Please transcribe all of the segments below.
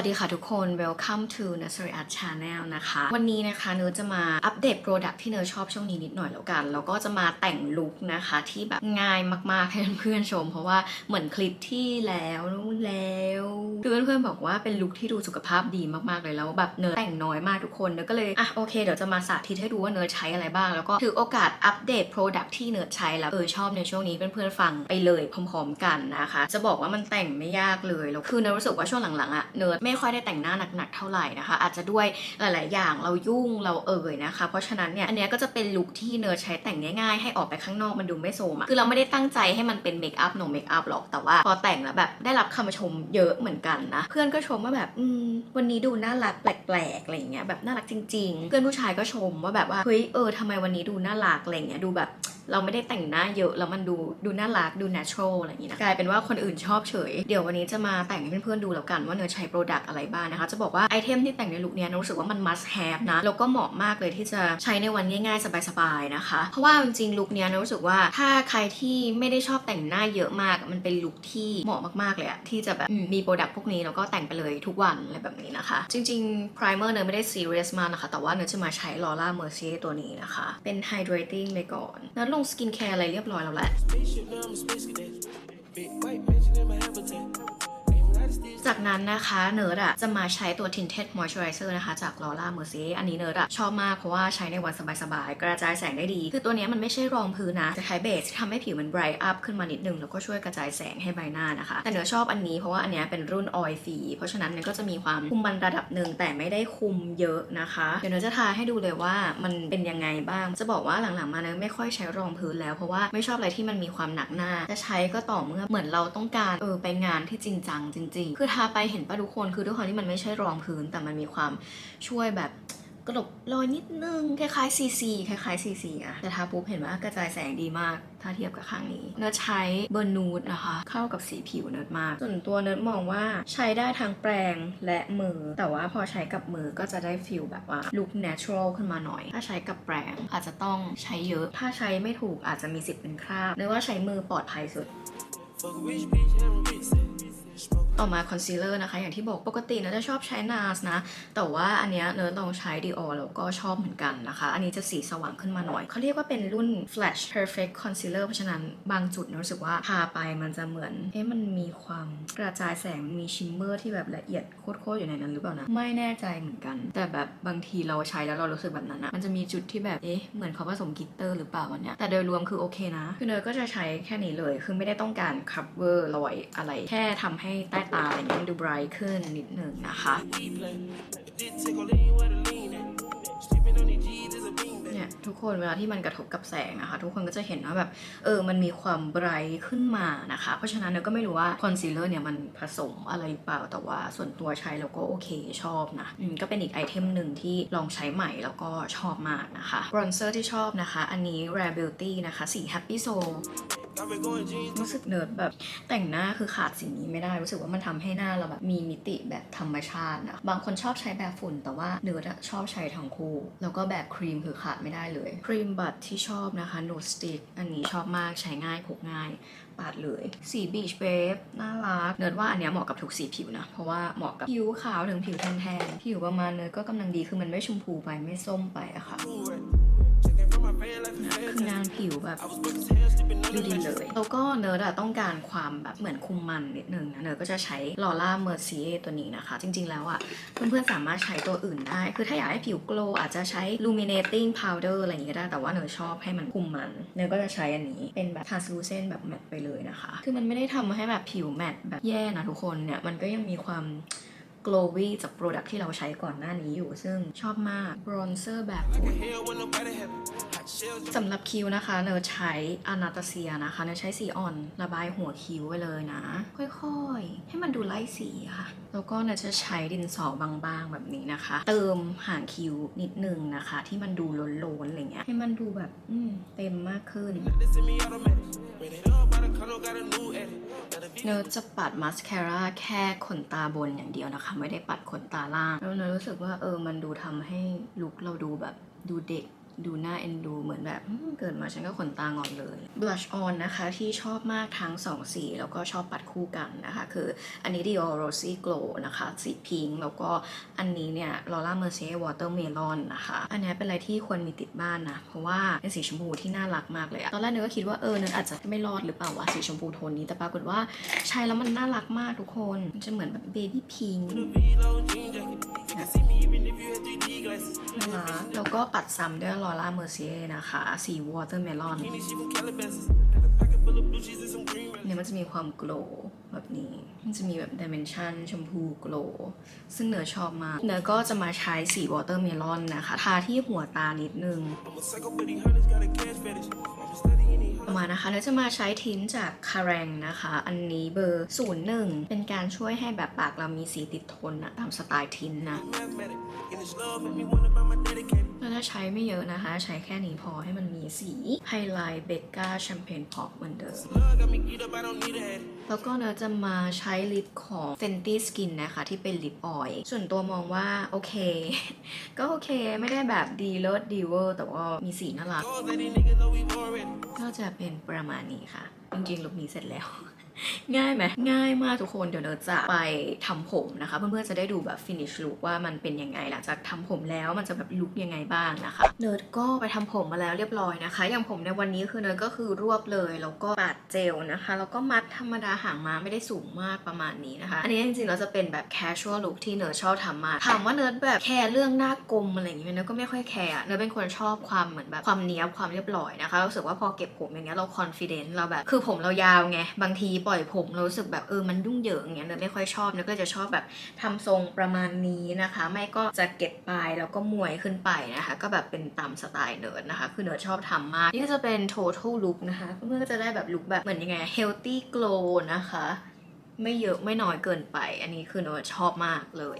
วัสดีค่ะทุกคน welcome to Nursery Art Channel นะคะ วันนี้นะคะเนอจะมาอัปเดตโปรดักที่เนอชอบช่วงนี้นิดหน่อยแล้วกัน แล้วก็จะมาแต่งลุคนะคะที่แบบง่ายมากๆให้เพื่อนๆชม เพราะว่าเหมือนคลิปที่แล้วนู่นแล้วคือเพื่อนๆบอกว่าเป็นลุคที่ดูสุขภาพดีมากๆเลยแล้วแบบเนอแต่งน้อยมากทุกคนเนอก็เลยอะโอเคเดี๋ยวจะมาสาธิตให้ดูว่าเนอใช้อะไรบ้าง แล้วก็ถือโอกาสอัปเดตโปรดักที่เนอใช้แล้วเออชอบในช่วงนี้เพื่อนๆฟังไปเลยพร้อม ๆ กันนะคะ จะบอกว่ามันแต่งไม่ยากเลยแล้วคือเนอรู้สึกว่าช่วงหลังๆอะเนอไม่ค่อยได้แต่งหน้าหนักๆเท่าไหร่นะคะ อาจจะด้วยหลาย ๆ อย่างเรายุ่งเราเอ่ยนะคะ เพราะฉะนั้นเนี่ยอันเนี้ยก็จะเป็นลุคที่เนอใช้แต่งง่ายๆ ให้ออกไปข้างนอกมันดูไม่โซมอะคือเราไม่ได้ตั้งใจให้มันเป็นเมคอัพหนงเมคอัพหรอกแต่ว่าพอแต่งแล้วแบบได้รับคำชมเยอะเหมือนกันนะ เพื่อนก็ชมว่าแบบอืมวันนี้ดูน่ารักแปลกๆอะไรเงี้ยแบบน่ารักจริง ๆ เพื่อนผู้ชายก็ชมว่าแบบว่าเฮ้ยเออทำไมวันนี้ดูน่ารักอะไรเงี้ยดูแบบ เราไม่ได้แต่งหน้าเยอะแล้วมันดูดูน่ารักดู natural อะไรอย่างนี้นะกลายเป็นว่าคนอื่นชอบเฉย เดี๋ยววันนี้จะมาแต่งให้เพื่อนๆดูแล้วกันว่าเนยใช้โปรดักต์อะไรบ้างนะคะ จะบอกว่าไอเทมที่แต่งในลุคนี้เนรู้สึกว่ามัน must have นะแล้วก็เหมาะมากเลยที่จะใช้ในวันง่ายๆสบายๆนะคะ เพราะว่าจริงๆลุคนี้เนรู้สึกว่าถ้าใครที่ไม่ได้ชอบแต่งหน้าเยอะมากมันเป็นลุคที่เหมาะมากๆเลยอะที่จะแบบมมีโปรดักต์พวกนี้แล้วก็แต่งไปเลยทุกวันอะไรแบบนี้นะคะ จริงๆ primer เนยไม่ได้ serious มากนะคะ แต่ว่าเนยจะมาใช้ Laura Mercier ตัวนี้นะคะ เป็น hydrating ไปก่อนเนยลงสกินแคร์อะไรเรียบร้อยแล้วแหละ จากนั้นนะคะเนิร์ดอะจะมาใช้ตัว tinted moisturizer นะคะ จาก Laura Mercier อันนี้เนิร์ดอะชอบมากเพราะว่าใช้ในวันสบายๆ กระจายแสงได้ดี คือตัวนี้มันไม่ใช่รองพื้นนะ จะใช้เบสทำให้ผิวมัน bright up ขึ้นมานิดนึง แล้วก็ช่วยกระจายแสงให้ใบหน้านะคะ แต่เนิร์ดชอบอันนี้เพราะว่าอันเนี้ยเป็นรุ่น oil free เพราะฉะนั้นเนี่ยก็จะมีความคุมมันระดับหนึ่งแต่ไม่ได้คุมเยอะนะคะเดี๋ยวเนิร์ดจะทาให้ดูเลยว่ามันเป็นยังไงบ้าง จะบอกว่าหลังๆมาเนิร์ดไม่ค่อยใช้รองพื้นแล้วเพราะว่าไม่ชอบอะไรที่มันมีความหนักหน้า จะใช้ก็ต่อเมื่อเหมือนเราต้องการเออไปงานที่จริงจังจริงๆ คือทาไปเห็นปะทุกคน คือด้วยความที่มันไม่ใช่รองพื้น แต่มันมีความช่วยแบบกระดกรอยนิดนึง คล้ายๆซีซีคล้ายๆซีซีอะแต่ทาปุ๊บเห็นว่ากระจายแสงดีมาก ถ้าเทียบกับข้างนี้ เนิร์ดใช้เบอร์นูดนะคะ เข้ากับสีผิวเนิร์ดมาก ส่วนตัวเนิร์ดมองว่าใช้ได้ทั้งแปรงและมือ แต่ว่าพอใช้กับมือก็จะได้ฟิลแบบว่าลุค natural ขึ้นมาหน่อย ถ้าใช้กับแปรงอาจจะต้องใช้เยอะ ถ้าใช้ไม่ถูกอาจจะมีสิทธิ์เป็นคราบเนิร์ดว่าใช้มือปลอดภัยสุด Fuck a rich bitch, have a rich ต่อมาคอนซีลเลอร์นะคะ อย่างที่บอกปกติเนยจะชอบใช้ NARS นะ แต่ว่าอันเนี้ยเนยลองใช้ Dior แล้วก็ชอบเหมือนกันนะคะ อันนี้จะสีสว่างขึ้นมาหน่อย เขาเรียกว่าเป็นรุ่น Flash Perfect Concealer เพราะฉะนั้นบางจุดเนยรู้สึกว่าทาไปมันจะเหมือน เอ๊ะมันมีความกระจายแสงมีชิมเมอร์ที่แบบละเอียดโคตรๆอยู่ในนั้นหรือเปล่านะ ไม่แน่ใจเหมือนกัน แต่แบบบางทีเราใช้แล้วเรารู้สึกแบบนั้นอะมันจะมีจุดที่แบบเอ๊ะเหมือนเขาผสมกิตเตอร์หรือเปล่าวันเนี้ยแต่โดยรวมคือโอเคนะคือเนยก็จะใช้แค่นี้เลย คือไม่ได้ต้องการ cover รอยอะไร แค่ทำให้ใต้ตาอะไรเงี้ยมันดู bright ขึ้นนิดหนึ่งนะคะเนี่ยทุกคนเวลาที่มันกระทบกับแสงนะคะ ทุกคนก็จะเห็นว่าแบบเออมันมีความไบรท์ขึ้นมานะคะ เพราะฉะนั้นเนยก็ไม่รู้ว่าคอนซีลเลอร์เนี่ยมันผสมอะไรหรือเปล่าแต่ว่าส่วนตัวใช้แล้วก็โอเคชอบนะอืมก็เป็นอีกไอเทมหนึ่งที่ลองใช้ใหม่แล้วก็ชอบมากนะคะบรอนเซอร์ที่ชอบนะคะ อันนี้ Rare Beauty นะคะสี Happy Soul รู้สึกเนิร์ดแบบแต่งหน้าคือขาดสิ่งนี้ไม่ได้รู้สึกว่ามันทำให้หน้าเราแบบมีมิติแบบธรรมชาตินะบางคนชอบใช้แบบฝุ่น แต่ว่าเนิร์ดอะชอบใช้ทั้งคู่ แล้วก็แบบครีมคือขาดไม่ได้เลย ครีมบัตที่ชอบนะคะ No Stick อันนี้ชอบมากใช้ง่ายพกง่ายปาดเลย สีบีชเบฟน่ารัก เนิร์ดว่าอันเนี้ยเหมาะกับทุกสีผิวนะ เพราะว่าเหมาะกับผิวขาวถึงผิวแทนๆผิวประมาณเนิร์ดก็กำลังดีคือมันไม่ชมพูไปไม่ส้มไปอะค่ะ งานผิวแบบดูดีเลย แล้วก็เนิร์ดอะต้องการความแบบเหมือนคุมมันนิดนึงนะเนิร์ดก็จะใช้ลอร่าเมอร์ซีตัวนี้นะคะ จริงๆแล้วอะเพื่อนๆสามารถใช้ตัวอื่นได้ คือถ้าอยากให้ผิวโกลว์อาจจะใช้ illuminating powder อะไรอย่างงี้ก็ได้ แต่ว่าเนิร์ดชอบให้มันคุมมัน เนิร์ดก็จะใช้อันนี้เป็นแบบ translucent แบบแมตต์ไปเลยนะคะ คือมันไม่ได้ทำให้แบบผิวแมตต์แบบแย่นะทุกคนเนี่ยมันก็ยังมีความ glowy จากโปรดักที่เราใช้ก่อนหน้านี้อยู่ ซึ่งชอบมาก bronzer แบบ สำหรับคิ้วนะคะเนยใช้อนาตาเซียนะคะเนยใช้สีอ่อนระบายหัวคิ้วไว้เลยนะ ค่อยๆ ให้มันดูไล่สีค่ะ แล้วก็เนยจะใช้ดินสอบางๆแบบนี้นะคะ เติมหางคิ้วนิดนึงนะคะ ที่มันดูโล้นๆอะไรเงี้ยให้มันดูแบบอืมเต็มมากขึ้นเนยจะปัดมาสคาร่าแค่ขนตาบนอย่างเดียวนะคะ ไม่ได้ปัดขนตาล่าง แล้วเนยรู้สึกว่าเออมันดูทำให้ลุคเราดูแบบดูเด็ก ดูน่าเอ็นดูเหมือนแบบเกิดมาฉันก็ขนตางอนเลย blush on นะคะที่ชอบมากทั้งสองสี แล้วก็ชอบปัดคู่กันนะคะ คืออันนี้ Dior Rosy Glow นะคะ สีพิงค์แล้วก็อันนี้เนี่ย Laura Mercier Watermelon นะคะ อันนี้เป็นอะไรที่ควรมีติดบ้านนะ เพราะว่าเป็นสีชมพูที่น่ารักมากเลยอะตอนแรกนึกก็คิดว่าเออเนึกอาจจะไม่รอดหรือเปล่าวะสีชมพูโทนนี้แต่ปรากฏว่าใช้แล้วมันน่ารักมากทุกคนมันจะเหมือนแบบ baby pink V-long jean jacket. You can see me even if you had 3D glasses. น่ารักแล้วก็ปัดซ้ำด้วยรอล่าเมอร์เซียนะคะสีวอเตอร์เมลอนเนี่ยมันจะมีความโกลแบบนี้ มันจะมีแบบดิเมนชันชมพูโกลซึ่งเนอชอบมาก เนอก็จะมาใช้สีวอเตอร์เมลอนนะคะ ทาที่หัวตานิดนึง ต่อมานะคะเนยจะมาใช้ทินจากคาแรงนะคะ อันนี้เบอร์ 01 เป็นการช่วยให้แบบปากเรามีสีติดทนนะตามสไตล์ทินนะ mathematics. And this love make me wonder about my dedicated. แล้วถ้าใช้ไม่เยอะนะคะ ใช้แค่นี้พอให้มันมีสีไฮไลท์เบกก้าแชมเปญพอปเหมือนเดิมแล้วก็เนยจะมาใช้ลิปของ Fenty Skin นะคะ ที่เป็นลิปออยล์ส่วนตัวมองว่าโอเค ก็โอเคไม่ได้แบบดีเลิศดีเวอร์แต่ว่ามีสีน่ารัก Goals that these niggas know we already. ก็จะเป็นประมาณนี้ค่ะ จริงๆลุคนี้เสร็จแล้ว ง่ายไหมง่ายมากทุกคนเดี๋ยวเนยจะไปทำผมนะคะ เพื่อนๆจะได้ดูแบบ finish look ว่ามันเป็นยังไงหลังจากทำผมแล้วมันจะแบบลุคยังไงบ้างนะคะ เนิร์ดก็ไปทำผมมาแล้วเรียบร้อยนะคะ อย่างผมในวันนี้คือเนิร์ดก็คือรวบเลยแล้วก็ปาดเจลนะคะ แล้วก็มัดธรรมดาหางมาไม่ได้สูงมากประมาณนี้นะคะ อันนี้จริงๆเราจะเป็นแบบ casual look ที่เนิร์ดชอบทำมาถามว่าเนิร์ดแบบแคร์เรื่องหน้ากลมอะไรอย่างเงี้ยเนิร์ดก็ไม่ค่อยแคร์เนิร์ดเป็นคนชอบความเหมือนแบบความเนี้ยบความเรียบร้อยนะคะรู้สึกว่าพอเก็บผมอย่างเงี้ยเรา confident เราแบบคือผมเรายาวไงบางทีปล่อยผมรู้สึกแบบเออมันยุ่งเหยิงอย่างเงี้ยเนิร์ดไม่ค่อยชอบเนิร์ดก็จะชอบแบบทำทรงประมาณนี้นะคะ ไม่ก็จะเก็บปลายแล้วก็มวยขึ้นไปนะคะ ก็แบบเป็นตามสไตล์เนิร์ดนะคะ คือเนิร์ดชอบทำมาก นี่ก็จะเป็น total look นะคะ เพื่อนๆก็จะได้แบบลุคแบบเหมือนยังไง healthy glow นะคะ ไม่เยอะไม่น้อยเกินไป อันนี้คือเนิร์ดชอบมากเลย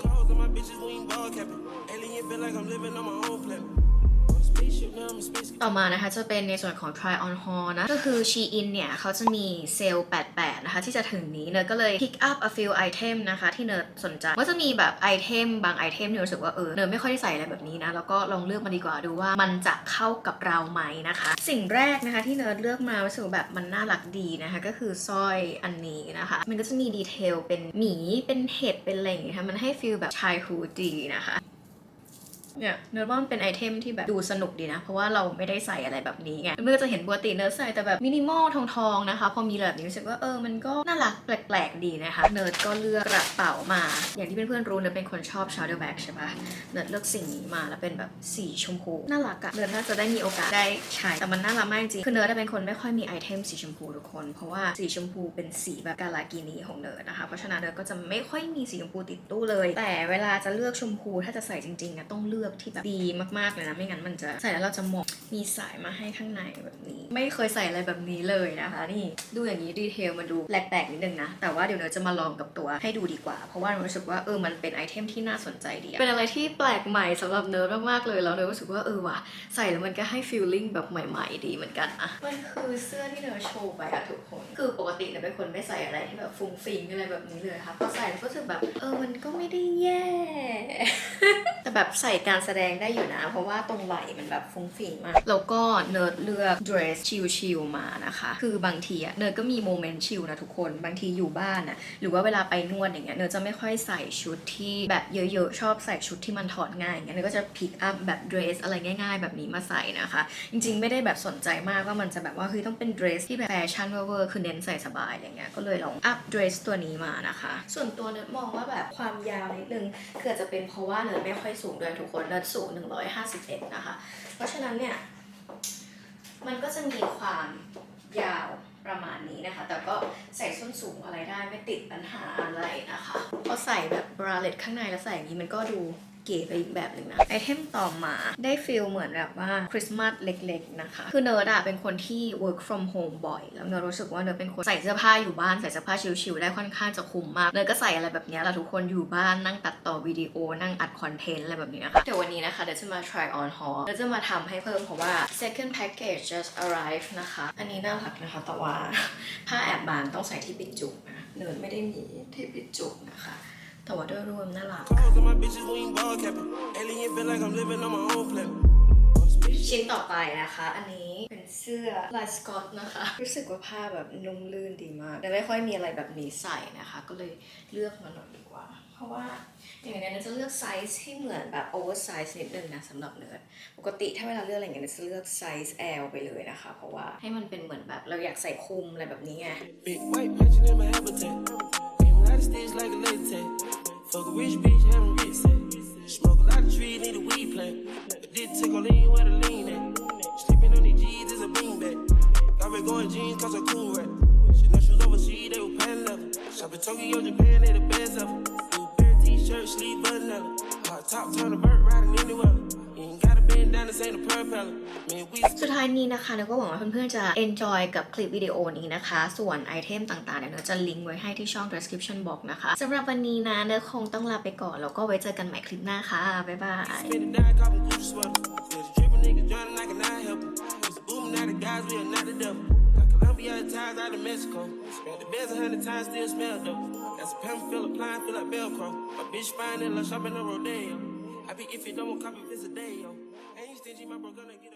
ต่อมานะคะจะเป็นในส่วนของ try on haul นะ ก็คือ Shein เนี่ยเขาจะมีเซลล์ 88 นะคะ ที่จะถึงนี้เนยก็เลย pick up a few item นะคะ ที่เนยสนใจก็จะมีแบบไอเทมบางไอเทมที่รู้สึกว่าเออเนยไม่ค่อยได้ใส่อะไรแบบนี้นะ แล้วก็ลองเลือกมาดีกว่าดูว่ามันจะเข้ากับเราไหมนะคะ สิ่งแรกนะคะที่เนยเลือกมารู้สึกแบบมันน่ารักดีนะคะ ก็คือสร้อยอันนี้นะคะ มันก็จะมีดีเทลเป็นหมีเป็นเห็ดเป็นอะไรอย่างเงี้ยมันให้ฟีลแบบชายฮูดีนะคะ เนี่ยเนิร์ดว่ามันเป็นไอเทมที่แบบดูสนุกดีนะ เพราะว่าเราไม่ได้ใส่อะไรแบบนี้ไงเมื่อจะเห็นปกติเนิร์ดใส่แต่แบบมินิมอลทองๆนะคะ พอมีแบบนี้รู้สึกว่าเออมันก็น่ารักแปลกๆดีนะคะ เนิร์ดก็เลือกกระเป๋ามา อย่างที่เพื่อนๆรู้เนิร์ดเป็นคนชอบ shoulder bag ใช่ปะเนิร์ดเลือกสิ่งนี้มาแล้วเป็นแบบสีชมพูน่ารักอะเนิร์ดน่าจะได้มีโอกาสได้ใช้แต่มันน่ารักมากจริงคือเนิร์ดเป็นคนไม่ค่อยมีไอเทมสีชมพูทุกคน เพราะว่าสีชมพูเป็นสีแบบกาลากินีของเนิร์ดนะคะเพราะฉะนั้นเนิร์ดก็จะไม่ค่อยมีสีชมพูติดตู้เลย แต่เวลาจะเลือกชมพูถ้าจะใส่จริงๆอะต้องเลือกที่แบบดีมากๆเลยนะ ไม่งั้นมันจะใส่แล้วเราจะหมองมีสายมาให้ข้างในแบบนี้ ไม่เคยใส่อะไรแบบนี้เลยนะคะ นี่ดูอย่างนี้ดีเทลมาดูแปลกๆนิดนึงนะ แต่ว่าเดี๋ยวเนิร์ดจะมาลองกับตัวให้ดูดีกว่า เพราะว่าเนิร์ดรู้สึกว่าเออมันเป็นไอเทมที่น่าสนใจดีอะเป็นอะไรที่แปลกใหม่สำหรับเนิร์ดมากๆเลยแล้วเนิร์ดรู้สึกว่าเออว่ะใส่แล้วมันก็ให้ฟีลลิ่งแบบใหม่ ๆ ดีเหมือนกันอะมันคือเสื้อที่เนิร์ดโชว์ไปอะทุกคนคือปกติเนิร์ดเป็นคนไม่ใส่อะไรที่แบบฟุ้งฟิ้งอะไรแบบนี้เลยค่ะพอใส่แล้วก็รู้สึกแบบเออมันก็ไม่ได้แย่แต่แบบใส่การแสดงได้อยู่นะ เพราะว่าตรงไหล่มันแบบฟุ้งฟิ้งมากแล้วก็เนิร์ดเลือก dress ชิลๆมานะคะ คือบางทีอะเนิร์ก็มีโมเมนต์ชิลนะทุกคน บางทีอยู่บ้านอะหรือว่าเวลาไปนวดอย่างเงี้ยเนิร์จะไม่ค่อยใส่ชุดที่แบบเยอะๆ ชอบใส่ชุดที่มันถอดง่ายอย่างเงี้ยเนิร์ก็จะ pick up แบบ dress อะไรง่าย ๆ แบบนี้มาใส่นะคะ จริงๆ ไม่ได้แบบสนใจมากว่ามันจะแบบว่าเฮ้ยต้องเป็น dress ที่แบบแฟชั่นเวอร์คือเน้นใส่สบายอะไรเงี้ยก็เลยลอง up dress ตัวนี้มานะคะ ส่วนตัวเนิร์มองว่าแบบความยาวนิดนึงคืออาจะเป็นเพราะว่าเนิร์ไม่ค่อยสูงด้วยทุกคนเนิร์สูง 151 นะคะ เพราะฉะนั้นเนี่ย มันก็จะมีความยาวประมาณนี้นะคะ แต่ก็ใส่ส้นสูงอะไรได้ไม่ติดปัญหาอะไรนะคะพอใส่แบบบราเลตข้างในแล้วใส่อย่างนี้มันก็ดู เก๋ไปอีกแบบหนึ่งนะไอเทมต่อมาได้ฟิลเหมือนแบบว่าคริสต์มาสเล็กๆนะคะ คือเนิร์ดอะเป็นคนที่ work from home บ่อย แล้วเนิร์ดรู้สึกว่าเนิร์ดเป็นคนใส่เสื้อผ้าอยู่บ้านใส่เสื้อผ้าชิลๆได้ค่อนข้างจะคุ้มมาก เนิร์ดก็ใส่อะไรแบบนี้แหละทุกคนอยู่บ้านนั่งตัดต่อวิดีโอนั่งอัดคอนเทนต์อะไรแบบนี้นะคะเดี๋ยววันนี้นะคะเดี๋ยวจะมา try on haul เดี๋ยวจะมาทำให้เพิ่มเพราะว่า second package just arrived นะคะ อันนี้น่ารักนะคะแต่ว่าผ้าแอบบางต้องใส่ที่ปิดจุกนะเนิร์ดไม่ได้มีที่ปิดจุกนะคะ แต่ว่าโดยรวมน่ารัก Calls on my bitches, we ain't ball capping. Alien feel like I'm living on my own planet. On a ชิ้นต่อไปนะคะ อันนี้เป็นเสื้อลายสกอตนะคะ รู้สึกว่าผ้าแบบนุ่มลื่นดีมากแต่ไม่ค่อยมีอะไรแบบนี้ใส่นะคะ ก็เลยเลือกมาหน่อยดีกว่า เพราะว่าอย่างนี้นจะเลือกไซส์ที่เหมือนแบบโอเวอร์ไซส์นิดนึงนะสำหรับเนื้อปกติถ้าเวลาเลือกอะไรอย่างเงี้ยจะเลือกไซส์ L ไปเลยนะคะ เพราะว่าให้มันเป็นเหมือนแบบเราอยากใส่คลุมอะไรแบบนี้ไง A lot like a laser tag. Fuck a rich bitch, having rich set. Smoke a lot of trees, need a weed plant. But did take a lean where the lean at. Sleeping on these G's is a beanbag. Got red going jeans cause I'm cool rap. She know she was overseas, they were pan level. Shop in Tokyo, Japan, they the best ever. New pair of t-shirt, sleeve button up. Hot top, turn the vert, riding anywhere. สุดท้ายนี้นะคะเนยก็หวังว่าเพื่อนๆจะ enjoy กับคลิปวิดีโอนี้นะคะ ส่วนไอเทมต่างๆ เดี๋ยวเนจะลิงก์ไว้ให้ที่ช่อง description box นะคะสำหรับวันนี้นะเนคงต้องลาไปก่อน แล้วก็ไว้เจอกันใหม่คลิปหน้าค่ะ บ๊ายบาย Columbia ties out of Mexico. Spent the best a hundred times, still smell dope. Got some pimp, feel applying, feel like Velcro. My bitch fine, and like shopping a rodeo. I be if you don't want copy, this a day, yo. Stingy, my bro, gonna get